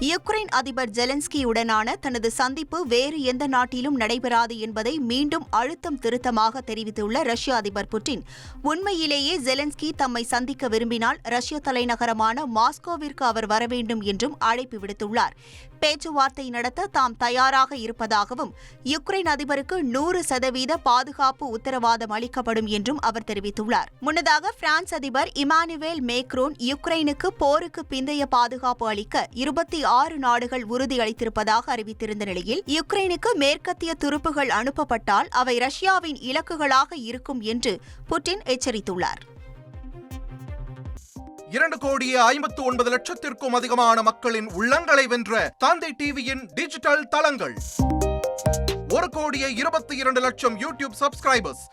Ukraine அதிபர் ஜெலன்ஸ்கியுடனான தனது சந்திப்பு வேறு எந்த நாட்டிலும் நடைபெறாது என்பதை மீண்டும் அழுத்தம் திருத்தமாக தெரிவித்துள்ள ரஷ்ய அதிபர் புட்டின். உண்மையிலேயே ஜெலன்ஸ்கி தம்மை சந்திக்க விரும்பினால் ரஷ்ய தலைநகரமான மாஸ்கோவிற்கு அவர் வர வேண்டும் என்றும் அழைப்பு விடுத்துள்ளார். பேச்சுவார்த்தை நடத்த தாம் தயாராக இருப்பதாகவும் யுக்ரைன் அதிபருக்கு நூறு சதவீத பாதுகாப்பு உத்தரவாதம் அளிக்கப்படும் என்றும் அவர் தெரிவித்துள்ளார். முன்னதாக பிரான்ஸ் அதிபர் இமானுவேல் மேக்ரோன் யுக்ரைனுக்கு போருக்கு பிந்தைய பாதுகாப்பு அளிக்க இருபத்தி ஆறு நாடுகள் உறுதியளித்திருப்பதாக அறிவித்திருந்த நிலையில் யுக்ரைனுக்கு மேற்கத்திய துருப்புகள் அனுப்பப்பட்டால் அவை ரஷ்யாவின் இலக்குகளாக இருக்கும் என்று புட்டின் எச்சரித்துள்ளார். இரண்டு கோடியே ஐம்பத்து ஒன்பது லட்சத்திற்கும் அதிகமான மக்களின் உள்ளங்களை வென்ற தந்தை டிவியின் டிஜிட்டல் தளங்கள். ஒரு கோடியே இருபத்தி இரண்டு லட்சம் யூடியூப் சப்ஸ்கிரைபர்ஸ்